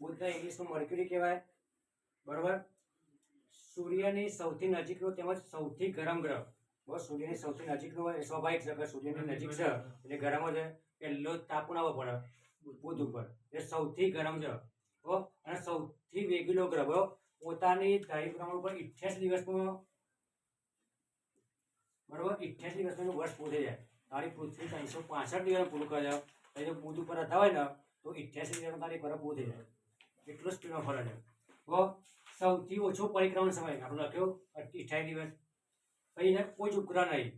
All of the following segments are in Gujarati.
બુધને ઇંગ્લિશમાં મર્ક્યુરી કહેવાય. બરોબર? સૂર્યની સૌથી નજીકનો તેમજ સૌથી ગરમ ગ્રહ. બસ સૂર્યની સૌથી નજીકનો હોય એ સ્વાભાવિક છે કે સૂર્યની નજીક છે, એટલે ગરમ જ. પહેલો તાપ ના પડે, બુધ ઉપર. એ સૌથી ગરમ છે બહુ અને સૌથી વેગીલો ગ્રહ, બહુ. પોતાની ધારી પ્રમાણ ઉપર ઇઠ્યાસી દિવસમાં બરોબર? ઇઠ્યાસી દિવસનું વર્ષ પૂરું જાય. તારી પૃથ્વી ત્રણસો પાસઠ દિવસ પૂરું કરે જો બુધ ઉપર હતા હોય ને, તો ઇઠ્યાસી દિવસમાં તારી બરફ પૂરું જાય. ફરે છે તો સૌથી ઓછો પરિક્રમણ સમય. આપણે લખ્યો અઠ્યાવીસ દિવસ. પછી એને કોઈ જ ઉપગ્રહ નહીં.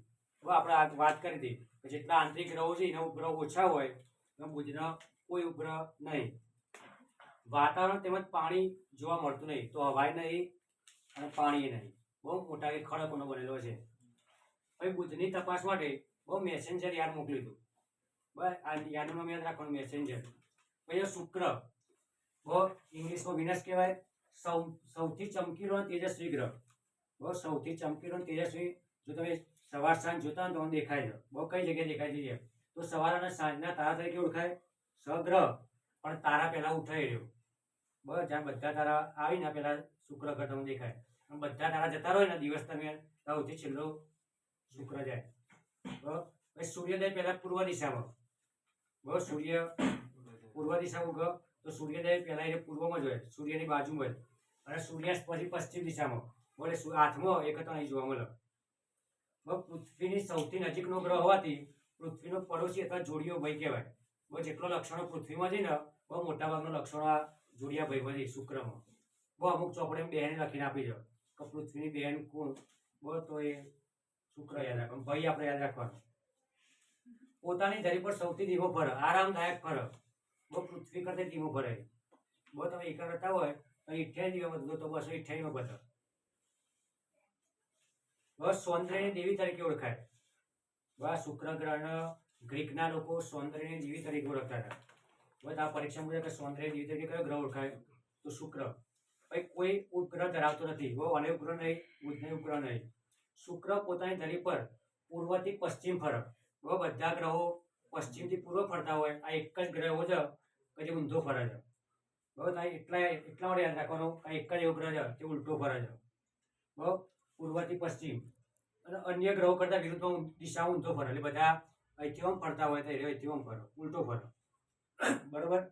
હવે આપણે આ વાત કરી હતી કે જેટલા આંતરિક ગ્રહો છે, એના ઉપગ્રહ ઓછા હોય બુધના કોઈ ઉપગ્રહ નહીં. વાતાવરણ તેમજ પાણી જોવા મળતું નહીં. તો હવાય નહીં અને પાણી નહીં. બહુ મોટા એક ખડકોનો બનેલો છે. હવે બુધની તપાસ માટે બહુ મેસેન્જર યાદ મોકલ્યું હતું. બસ, આ યાદમાં યાદ રાખવાનું મેસેન્જર પછી શુક્ર. બહુ ઇંગ્લિશમાં વિનસ કહેવાય. સૌ, સૌથી ચમકીલો અને તેજસ્વી ગ્રહ. બહુ સૌથી ચમકીલો અને તેજસ્વી, જો તમે સવાર સાંજ જોતા હોય તો દેખાય છે. બહુ કઈ જગ્યાએ દેખાય છે તો સવાર અને સાંજના તારા તરીકે ઓળખાય સગ્રહ. પણ તારા પહેલાં ઉઠાઈ રહ્યો. બસ, જ્યાં બધા તારા આવીને પહેલાં શુક્ર ગ્રહ દેખાય. બધા તારા જતા રહો ને દિવસ તમે સૌથી છેલ્લો શુક્ર જાય? પછી સૂર્યોદય પહેલા પૂર્વ દિશામાં. બરાબર સૂર્ય પૂર્વ દિશામાં ઉગો તો સૂર્યોદય પહેલાં એ પૂર્વમાં જ હોય, સૂર્યની બાજુમાં જ. અને સૂર્યાસ્ત પછી પશ્ચિમ દિશામાં. બોલે હાથમાં એક હતો અહીં જોવા મળે? પૃથ્વીની સૌથી નજીકનો ગ્રહ હોવાથી પૃથ્વીનો પડોશી અથવા જોડિયો ભાઈ કહેવાય. બહુ જેટલો લક્ષણો પૃથ્વીમાં છે ને, બહુ મોટા ભાગનો લક્ષણો આ જોડિયા ભાઈમાં છે, શુક્રમાં. બહુ અમુક ચોપડે બહેને લખીને આપી દો. કે પૃથ્વીની બહેન કોણ? બહુ તો એ શુક્ર યાદ રાખવાનું. ભાઈ આપણે યાદ રાખવાનું. પોતાની ધરી પર સૌથી ધીમો ફર. આરામદાયક ફરે. બહુ પૃથ્વી કરતા ધીમો ભરાય બહુ તમે એક હોય, તો ઇઠ્યાસી દિવસમાં તો બસો ઇઠ્યાસીમાં બધા. બસ સૌંદર્યની દેવી તરીકે ઓળખાય. બસ શુક્ર ગ્રહના ગ્રીકના લોકો સૌંદર્યની દેવી તરીકે ઓળખતા હતા. બસ આ પરીક્ષા મુજબ સૌંદર્ય દેવી તરીકે કયો ગ્રહ ઓળખાય? તો શુક્ર. ભાઈ, કોઈ ઉપગ્રહ ધરાવતો નથી. બહુ અનેક ઉપગ્રહ નહીં બુધને ઉપગ્રહ નહીં. શુક્ર પોતાની ધરી પર પૂર્વથી પશ્ચિમ ફરક બધા ગ્રહો પશ્ચિમથી પૂર્વ ફરતા હોય. આ એક જ ગ્રહ છે કે જે ઊંધો ફરે છે. બહુ આ એટલા એટલા માટે યાદ રાખવાનું કાંઈ એક જ એવો ગ્રહ છે જે ઉલટો ફરે છે. બહુ પૂર્વથી પશ્ચિમ. અને અન્ય ગ્રહો કરતાં વિરુદ્ધમાં દિશા ઊંધો ફરે. એટલે બધા અહીંથી આમ ફરતા હોય, તો અહીંથી ફરે. ઉલટો ફરો. બરોબર?